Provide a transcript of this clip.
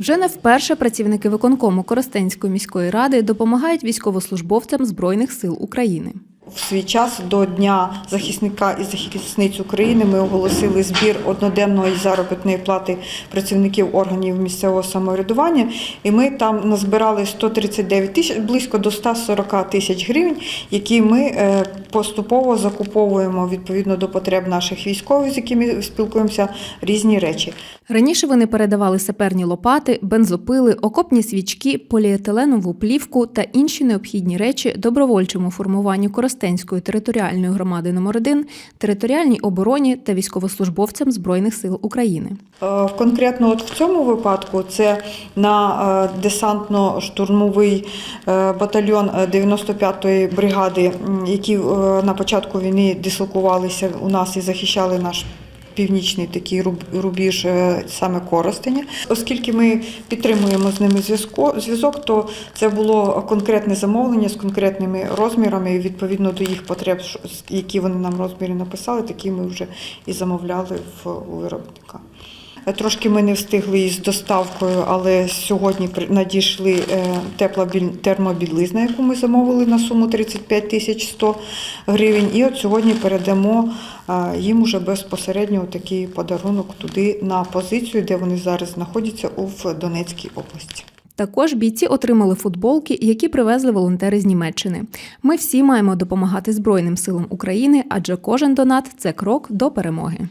Вже не вперше працівники виконкому Коростенської міської ради допомагають військовослужбовцям Збройних сил України. В свій час до Дня захисника і захисниць України ми оголосили збір одноденної заробітної плати працівників органів місцевого самоврядування, і ми там назбирали 139 тисяч, близько до 140 тисяч гривень, які ми е, поступово закуповуємо відповідно до потреб наших військових, з якими спілкуємося, різні речі. Раніше вони передавали саперні лопати, бензопили, окопні свічки, поліетиленову плівку та інші необхідні речі добровольчому формуванню Коростенської територіальної громади номер 1 територіальній обороні та військовослужбовцям Збройних сил України. Е, Конкретно от в цьому випадку це на е, десантно-штурмовий е, батальйон е, 95-ї бригади, які на початку війни дислокувалися у нас і захищали наш. Північний такий руб- рубіж е, саме Коростеня. Оскільки ми підтримуємо з ними зв'язок, то це було конкретне замовлення з конкретними розмірами. І відповідно до їх потреб, які вони нам розміри написали, такі ми вже і замовляли в у виробника. Трошки ми не встигли із доставкою, але сьогодні надійшли е, тепла термобілизна, яку ми замовили на суму 35 тисяч 100 гривень. І от сьогодні передамо е, їм уже безпосередньо такий подарунок туди на позицію, де вони зараз знаходяться у Донецькій області. Також бійці отримали футболки, які привезли волонтери з Німеччини. Ми всі маємо допомагати Збройним силам України, адже кожен донат це крок до перемоги.